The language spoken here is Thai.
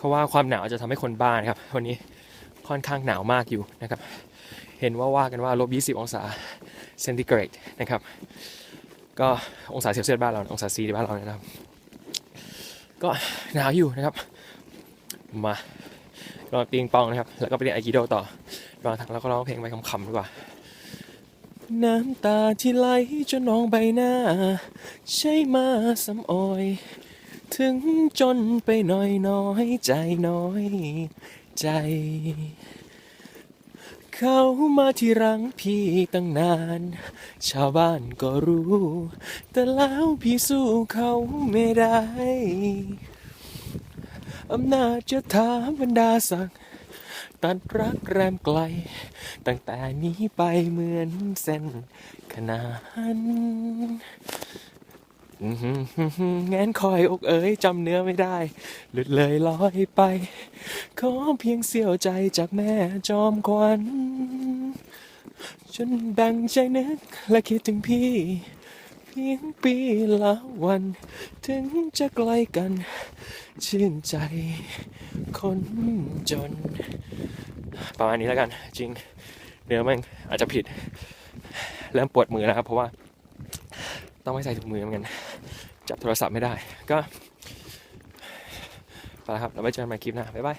เขาว่าความหนาวจะทำให้คนบ้านครับ วันนี้ค่อนข้างหนาวมากอยู่นะครับ เห็นว่าว่ากันว่าลบ 20 องศาเซนติเกรดนะครับ ก็องศาเซลเซียสบ้านเราองศาซีบ้านเราเนี่ยนะครับ ก็หนาวอยู่นะครับ มาลองตีงปองนะครับ แล้วก็ไปเรียนไอกิโดต่อระหว่างทางเราก็ร้องเพลงไปคำๆดีกว่าน้ำตาที่ไหลจนนองใบหน้า ใช่มาสำออย ถึงจนไปหน่อยน้อยใจน้อยใจ เขามาที่รังพี่ตั้งนาน ชาวบ้านก็รู้ แต่แล้วพี่สู้เขาไม่ได้ อำนาจจะถามบรรดาศักดิ์ตัดรักแรมไกล ตั้งแต่นี้ไปเหมือนเส้นขนาน งั้นคอยอกเอ๋ยจำเนื้อไม่ได้ หลุดเลยลอยไปขอเพียงเสียวใจจากแม่จอมควันจนแบ่งใจนึกและคิดถึงพี่ เพียงปีละวัน ถึงจะไกลกัน ชื่นใจ คนจน ประมาณนี้แล้วกัน จริง เนื้อมันอาจจะผิด เริ่มปวดมือแล้วครับ เพราะว่า ต้องไม่ใส่ถุงมือเหมือนกัน จับโทรศัพท์ไม่ได้ ก็ไปแล้วครับ เราไปเจอกันใหม่คลิปหน้า บ๊ายบาย